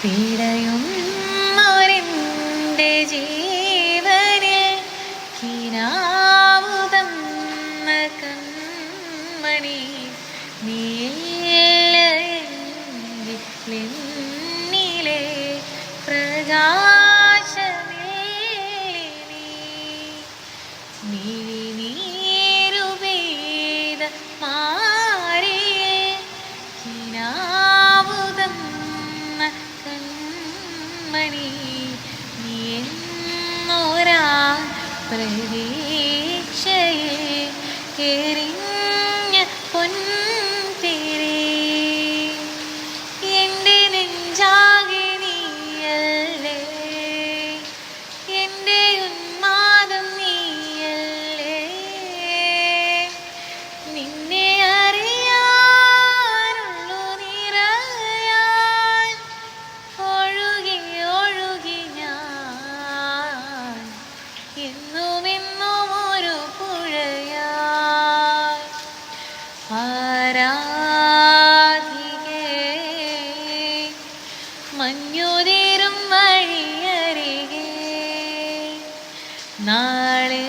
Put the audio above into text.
പിടയുന്നൊരെന്റെ ജീവനിൽ കിനാവുതന്ന കൺമണി നീലെന്നിലെ പ്രകാശമേലിനി. മിഴിനീരു മാറിയേ കിനാവുതന്ന കൺമണി നീ എന്നോരാ പ്രതീക്ഷയെ എറിഞ്ഞ ആരാധികേ മഞ്ഞുതീരും വഴിയരികെ. നാളെ